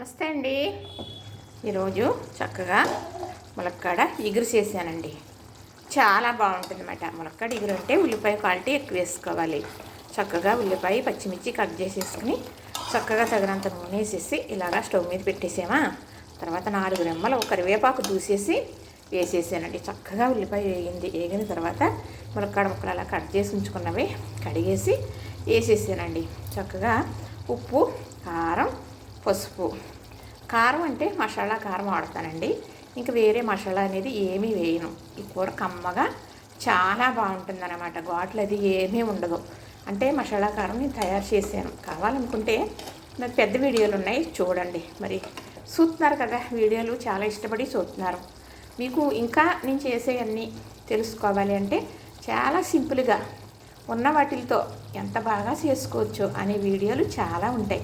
నమస్తే అండి. ఈరోజు చక్కగా ములక్కాడ ఇగురు చేశానండి. చాలా బాగుంటుంది అన్నమాట. ములక్కాడ ఇగురు అంటే ఉల్లిపాయ క్వాలిటీ ఎక్కువ వేసుకోవాలి. చక్కగా ఉల్లిపాయ పచ్చిమిర్చి కట్ చేసేసుకుని చక్కగా తగినంత నూనె వేసేసి ఇలాగా స్టవ్ మీద పెట్టేసామా? తర్వాత నాలుగు రెమ్మలు కరివేపాకు దూసేసి వేసేసానండి. చక్కగా ఉల్లిపాయ వేగింది. వేగిన తర్వాత ములక్కాడ ముక్కలు అలా కట్ చేసి ఉంచుకున్నవి కడిగేసి వేసేసానండి. చక్కగా ఉప్పు కారం పసుపు. కారం అంటే మసాలా కారం వాడతానండి. ఇంకా వేరే మసాలా అనేది ఏమీ వేయను. ఈ కూర కమ్మగా చాలా బాగుంటుంది అనమాట ఘాట్లు అది ఏమీ ఉండదు. అంటే మసాలా కారం నేను తయారు చేశాను. కావాలనుకుంటే మరి పెద్ద వీడియోలు ఉన్నాయి చూడండి. మరి చూస్తున్నారు కదా వీడియోలు చాలా ఇష్టపడి చూస్తున్నారు. మీకు ఇంకా నేను చేసేవన్నీ తెలుసుకోవాలి అంటే చాలా సింపుల్గా ఉన్న వాటితో ఎంత బాగా చేసుకోవచ్చు అనే వీడియోలు చాలా ఉంటాయి.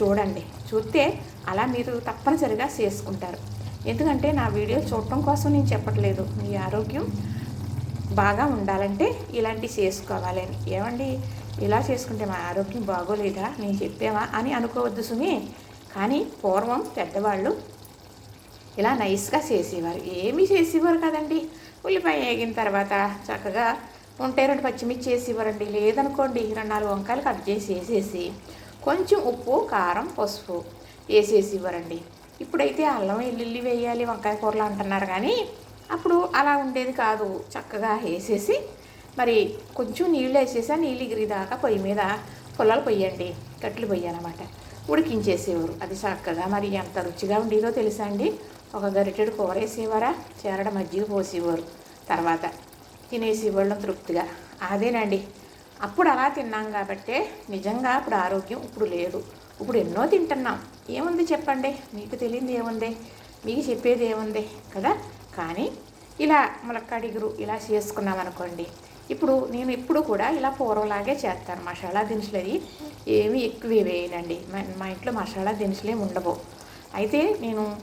చూడండి. చూస్తే అలా మీరు తప్పనిసరిగా చేసుకుంటారు. ఎందుకంటే నా వీడియో చూడటం కోసం నేను చెప్పట్లేదు. మీ ఆరోగ్యం బాగా ఉండాలంటే ఇలాంటివి చేసుకోవాలి అని. ఏమండి? ఇలా చేసుకుంటే మా ఆరోగ్యం బాగోలేదా? నేను చెప్పావా అని అనుకోవద్దు సుమి. కానీ పూర్వం పెద్దవాళ్ళు ఇలా నైస్గా చేసేవారు. ఏమీ చేసేవారు కదండి? ఉల్లిపాయ వేగిన తర్వాత చక్కగా ఉంటే రెండు పచ్చిమిర్చి వేసేవారండి. లేదనుకోండి రెండు నాలుగు వంకాయలు కట్ చేసి వేసేసి కొంచెం ఉప్పు కారం పసుపు వేసేసి ఇవ్వరండి. ఇప్పుడైతే అల్లం వెల్లుల్లి వేయాలి వంకాయ కూరలు అంటున్నారు కానీ అప్పుడు అలా ఉండేది కాదు. చక్కగా వేసేసి మరి కొంచెం నీళ్ళు వేసేసి ఆ నీళ్ళు ఎగిరిదాకా పొయ్యి మీద పొలాలు పొయ్యండి. కట్లు పొయ్యాలన్నమాట ఉడికించేసేవారు. అది చక్కగా మరి ఎంత రుచిగా ఉండేదో తెలుసా అండి? ఒక గరిటెడు కూర వేసేవారా? చేరడ మజ్జిగ పోసేవారు. తర్వాత తినేసేవాళ్ళం తృప్తిగా. అదేనండి. అప్పుడు అలా తిన్నాం కాబట్టే నిజంగా అప్పుడు ఆరోగ్యం ఇప్పుడు లేదు. ఇప్పుడు ఎన్నో తింటున్నాం. ఏముంది చెప్పండి? మీకు తెలియంది ఏముంది? మీకు చెప్పేది ఏముంది? కదా? కానీ ఇలా ములక్కాడిగురు ఇలా చేసుకున్నాం అనుకోండి. ఇప్పుడు నేను ఎప్పుడు కూడా ఇలా పూర్వంలాగే చేస్తాను. మసాలా దినుసులు అది ఏమీ ఎక్కువ వేయనండి. మా మా ఇంట్లో మసాలా దినుసులు ఏమి ఉండవు. అయితే నేను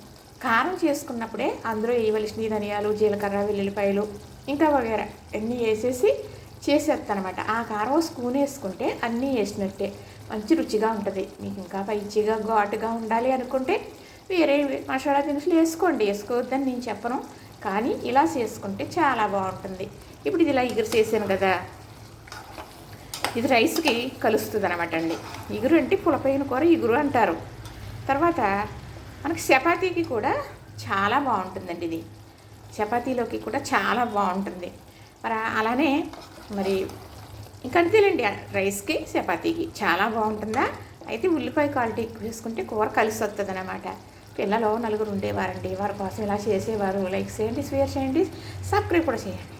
కారం చేసుకున్నప్పుడే అందులో వేయవలసిన ధనియాలు జీలకర్ర వెల్లుల్లిపాయలు ఇంకా వగేరా అన్నీ వేసేసి చేసేస్తానమాట ఆ కారం స్పూన్ వేసుకుంటే అన్నీ వేసినట్టే. మంచి రుచిగా ఉంటుంది. మీకు ఇంకా పైచిగా ఘాటుగా ఉండాలి అనుకుంటే వేరే మసాలా దినుసులు వేసుకోండి. వేసుకోవద్దని నేను చెప్పను. కానీ ఇలా చేసుకుంటే చాలా బాగుంటుంది. ఇప్పుడు ఇది ఇలా ఎగురు చేశాను కదా. ఇది రైస్కి కలుస్తుంది అనమాట అండి. ఇగురు అంటే పులపైన కూర ఇగురు అంటారు. తర్వాత మనకి చపాతీకి కూడా చాలా బాగుంటుందండి ఇది. చపాతీలోకి కూడా చాలా బాగుంటుంది. మరి అలానే మరి ఇంకా అంతేలేండి రైస్కి చపాతీకి చాలా బాగుంటుందా? అయితే ఉల్లిపాయ క్వాలిటీ ఎక్కువ వేసుకుంటే కూర కలిసి వస్తుంది అనమాట పిల్లలు నలుగురు ఉండేవారండి వారి కోసం ఇలా చేసేవారు. లైక్ చేయండి షేర్ చేయండి సబ్స్క్రైబ్ కూడా చేయండి.